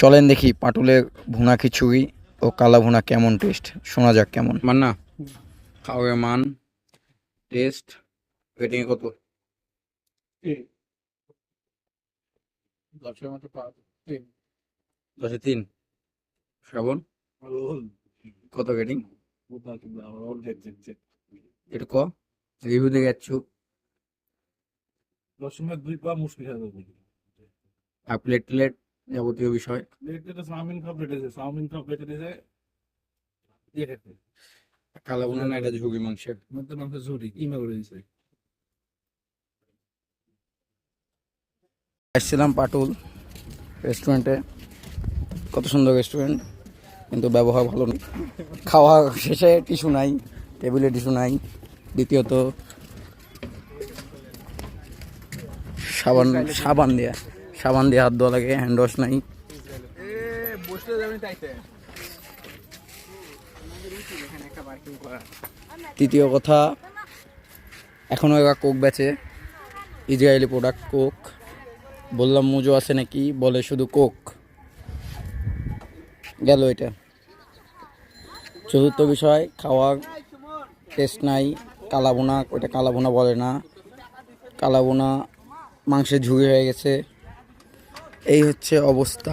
চলেন দেখি পাটুলে ভুনা খিচুড়ি ও কালা ভুনা কেমন টেস্ট শোনা যাক কেমন। মান্না খাওয়ার মান টেস্ট রেটিং কত? দশের মতো পাঁচ তিন। দশে তিন। শ্রাবণ? কত রেটিং এটা ক? রিভিউ দেখে যাচ্ছ। দশমিক দুই পা মুশকিল আর প্লেট প্লেট যাবতীয় বিষয়। কালা না এটা মাংসের। মধ্যে মাংস ঝুড়ি কিমা করে দিয়েছে। এসেছিলাম পাটুল রেস্টুরেন্টে। কত সুন্দর রেস্টুরেন্ট কিন্তু ব্যবহার ভালো নেই। খাওয়া শেষে টিস্যু নাই টেবিলে টিস্যু নাই। দ্বিতীয়ত সাবান সাবান দেয়া। সাবান দিয়ে হাত ধোয়া লাগে হ্যান্ড ওয়াশ নাই। তৃতীয় কথা এখনও এরা কোক বেচে। ইসরায়েলি প্রোডাক্ট কোক বললাম, মুজো আছে নাকি? বলে শুধু কোক গেল এটা। চতুর্থ বিষয়, খাওয়ার টেস্ট নাই। কালাবোনা ওইটা কালাবোনা বলে না। কালাবোনা মাংসের ঝুড়ি হয়ে গেছে। এই হচ্ছে অবস্থা।